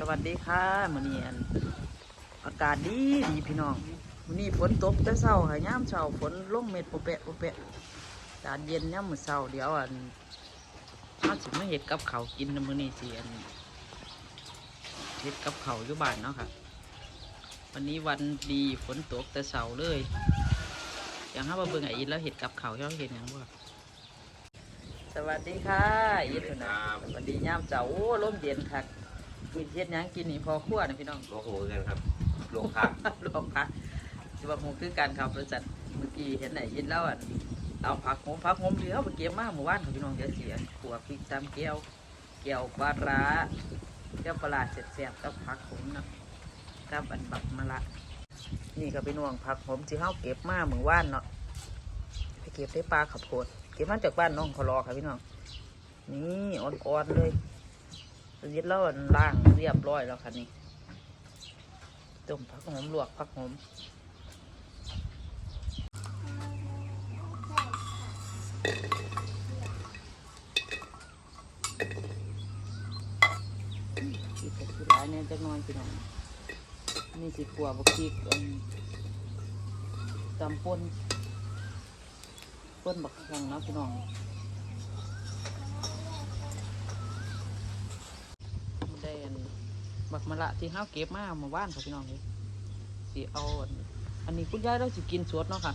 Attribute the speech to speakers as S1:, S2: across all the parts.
S1: สวัสดีค่ะมื้อนี้อันอากาศดีดีพี่น้องมื้อนี้ฝนตกแต่เช้าค่ะยามเช้าฝนลงเม็ดโปะแปะโปะแปะอากาศเย็นยามมื้อเช้าเดี๋ยวอันมาสิมาเฮ็ดกับเขากินมื้อนี้สิอันเฮ็ดกับเขาอยู่บ้านเนาะค่ะ วันนี้วันดีฝนตกแต่เช้าเลยอย่างถ้ามาเบิ่งไอ้อินแล้วเฮ็ดกับเขาเราเฮ็ดหยังบ่สวัสดีค่ะอินนะสวัสดียามเช้าโอ้ลมเย็นคัก กินเฮ็ดหยังกินนี่พอครัวนะพี่น้อง
S2: โลโหกันครับโรงพัก
S1: รวมพักจะว่าหมูคือการขับบริษัทเมื่อกี้เห็นไหนยินแล้วอะเอาผักหอมผักหอมเดียวไปเก็บมาเมื่อวานของพี่น้องเดี๋ยวเสียขวพริกตามแก้วแก้วปลาร้าแก้วปลาร้าเสียบๆกับผักหอมเนาะกับอันบักมะละ นี่ก็เป็นห่วงผักหอมที่เฮาเก็บมาเมื่อวานเนาะไปเก็บได้ปลาขับโพดเก็บมาจากบ้านน้องเขารอค่ะพี่น้องนี่อ่อนๆเลย ยินแล้วอันล่างเรียบร้อยแล้วค่ะนี่ต้มผักหอมลวกผักหอมอีกสิร้ายเนี่ยจะนอยพี่น้องนี่สิกลัวบักชีกอันตำป่นป่นบักแข็งนะพี่น้องได้อัน บักมะละที่ห้าเก็บมาเมาว่านค่ะพี่น้องเลยสิเอาอันอันนี้คุณยายเราสิกินสดเนาะค่ะ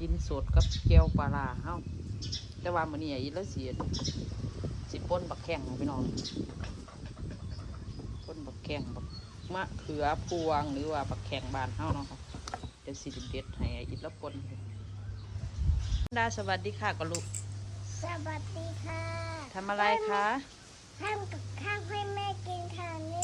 S1: กินสดกับแก้วปลาร้าเฮาแต่ว่ามื้อนี้อีแล้วสิสิป่นบักแข้งค่ะพี่น้องป่นบักแข้งบักมะเขือพวงหรือว่าบักแข้งบานเฮาเนาะค่ะเดี๋ยวสิเด็ดๆให้อีแล้วป่นดาสวัสดีค่ะก็ลูก
S3: สวัสดีค่ะ
S1: ทำอะไรคะ
S3: ทำกับข้าวให้แม่กินค่ะนี่
S1: อ๋อ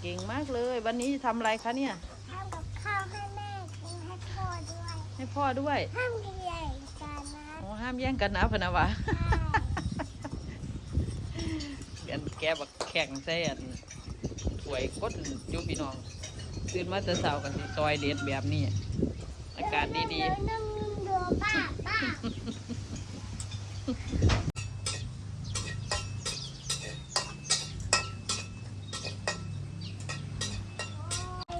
S1: เก่งมากเลย วันนี้ทำอะไรคะเนี่ย
S3: ทำกับข้าวให้แม่กินให้พ่อด้วย
S1: ให้พ่อด้วย
S3: ห้ามกินใหญ่กันนะ
S1: โอ้ห้ามแย่งกันนะพะนะวะ
S3: ใช่
S1: อันแกบักแข่งใส่อันถวยก้นอยูพี่น้องตื่นมาแต่เช้ากันสิซอยเด็ดแบบนี้ อากาศดี
S3: เ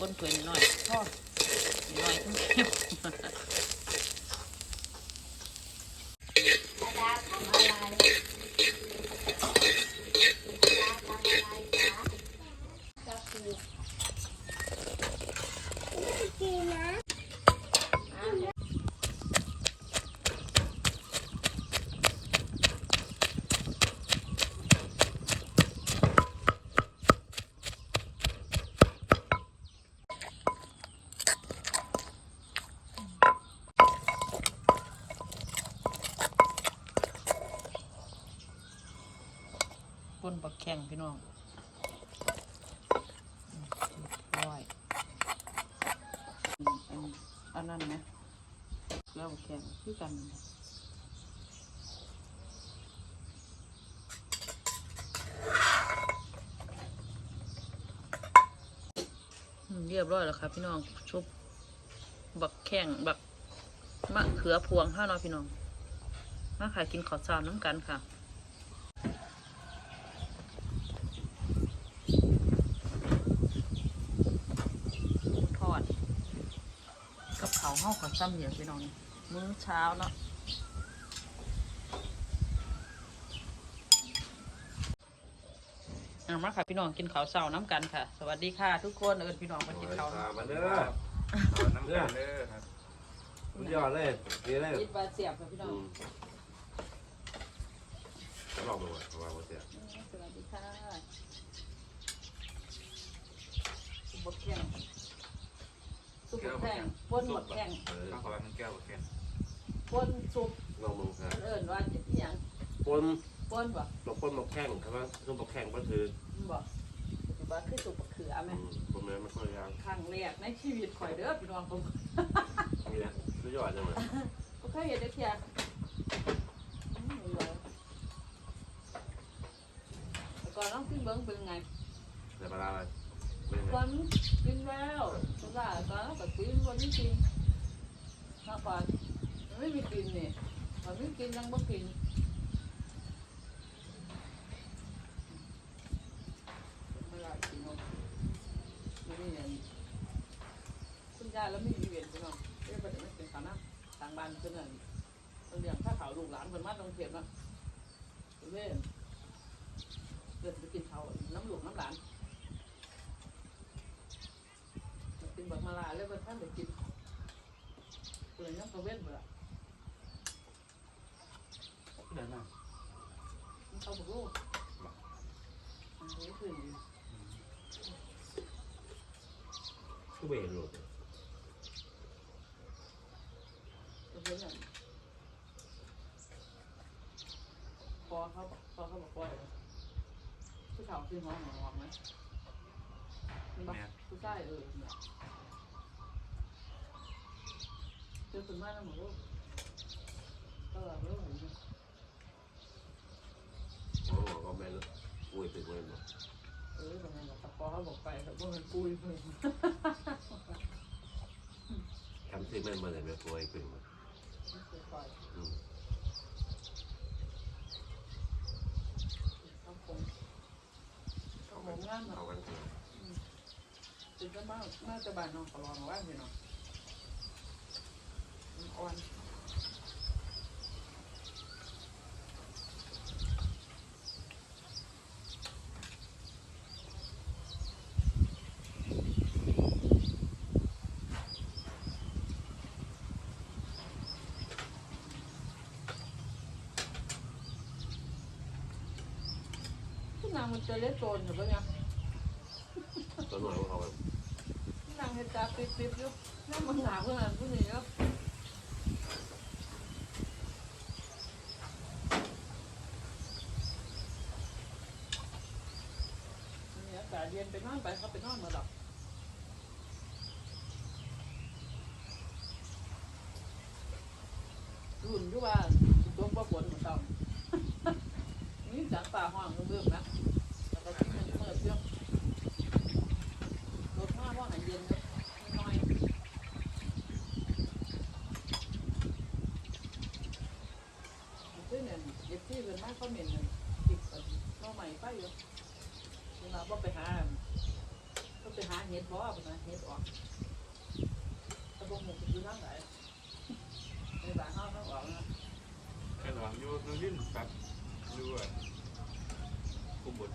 S3: ก้
S1: นเผือนหน่อยพ่อหน่อยทั้งเข้มก้นบัก แข็งพี่น้องร้อยอันอันนั้นไหมเกลือบักแข็งคือกันเรียบร้อยแล้วครับพี่น้องชุบบักแข้งบักมะเขือพวงห้าน้อยพี่น้องมาขายกินข้าวสารน้ำกันค่ะ ทอดกับาวเฮากับซ้ำเหนียวพี่น้อง มื้อเช้าเนาะเอามาค่ะพี่น้องกินข้าวเช้าน้ำกันค่ะ สวัสดีค่ะ ทุกคนเอิญพี่น้องมากินข้าว
S2: มาเด้อ
S4: เอาน้ำกันเด้อครับ
S2: สุดยอดเลยนี่เลย
S1: กินปลาเสียบค่ะพี่น้อง
S2: ลองดูว่าว่าบ่เสีย
S1: สวัสดีค่ะสุบกแข้ง สุบกแข้งปนหมดแข้ง
S2: เออ
S4: ข้าวขาวมันแก้วกับแก้ว
S1: ปนสุบ
S2: ลองมึงค่ะ
S1: เอิญว่าอหย่าง
S2: ปน
S1: ปนบ่
S2: ตกปนมาแข้งครับว่าซุปมาแข้งก็คือ
S1: บ่ถือว่าคือสุบมะเขือไหม
S2: ผมไม่ค่อยยาง
S1: ครั้งแรกในชีวิตข่อยเด้อพี่น้องผม
S2: นี่แหละสุดยอดจังเลย
S1: บ่เคยเห็นได้เทียอืมอร่อยแต่ก่อนน้องกินเบิ้งเป็นไง
S2: แต่ปลาอะไรไม่
S1: ก่อนกินแล้วสงสาร ก่อนก็กินวันนี้กินถ้าก่อนมันไม่มีกินเนี่ยมันไม่กินยังบ่กินไม่ได้กินเนาะไม่มีอย่างคุณยายแล้วไม่มีเวียนพี่น้องเอ้ยประเดี๋ยวไม่เป็นขานะทางบ้านเพิ่นนั่นเพิ่นเลี้ยงข้าวขาวลูกหลานเพิ่นมาตรงเข็มนะเว้ยเดินไปกินเข้าน้ำหลูกน้ำหลาน กิน บักมาลาเลยว่าท่านไปกินเปลือยน้ำกระเว้นเปล่า
S4: เดินมา
S1: เขาบอกลูกอันนี้คือ
S2: ก็ไม่เห็นหรอก
S1: กระเว้นอะพอเขาพอเขาบอกว่าผู้ชายคือห้องหอมไหมมันบอกผู้ชายเออเนี่ย เจอคนมากนะหมอลูกก็แบบเรื่องอะไรเนี่ย
S2: อ๋อก็แม่เลยอุ้ยเป็นคนหมด
S1: เออทำไมล่ะแต่พอเขาบอกไปเขาบอกมันปุยเพิ่ง
S2: ทำซื้อแม่มาเลยแม่ป่วยเป็นมา
S1: ไม่เคยปล่อย
S2: อืม
S1: ต้องคงต้องคงงาม
S2: เอา
S1: เนาะ
S2: กันคือ
S1: ถึงจะมามาจะบานน้องขอลองว่าพี่น้องมันอ่อนพี่นางมันจะเล็ดโจรอยู่ปะเนี่ย
S2: ตัวหน่อยเนา
S1: ง เห็ดตาปิดปิดอยู่นั่งมันหนาวขนาดผู้นี้แล้วนี่อากาศเย็น ไปนอนไปเขาไปนอนมาดอกรุ่นด้วยว่าตัวประกวดเหมือนกันนี่จากป่าห้องเบิ่มๆนะแล้วก็ที่มันเปิดเรื่องรถมาว่าหายเย็นเนอะน้อยซึ่งเยเอฟซีเป็นมากเขาเหม็นเนี่ยติดกับน้องใหม่ไปอยู่เวลาบ่ไปหา หาเห็ดบ่อไปหาเห็ดออกตะบงหมูจะอยู่ทางไหนในบ้านเฮาเฮาออกนะ
S4: แค่หลังอยู่นู่นนี่แบบด้วยกุมบุตร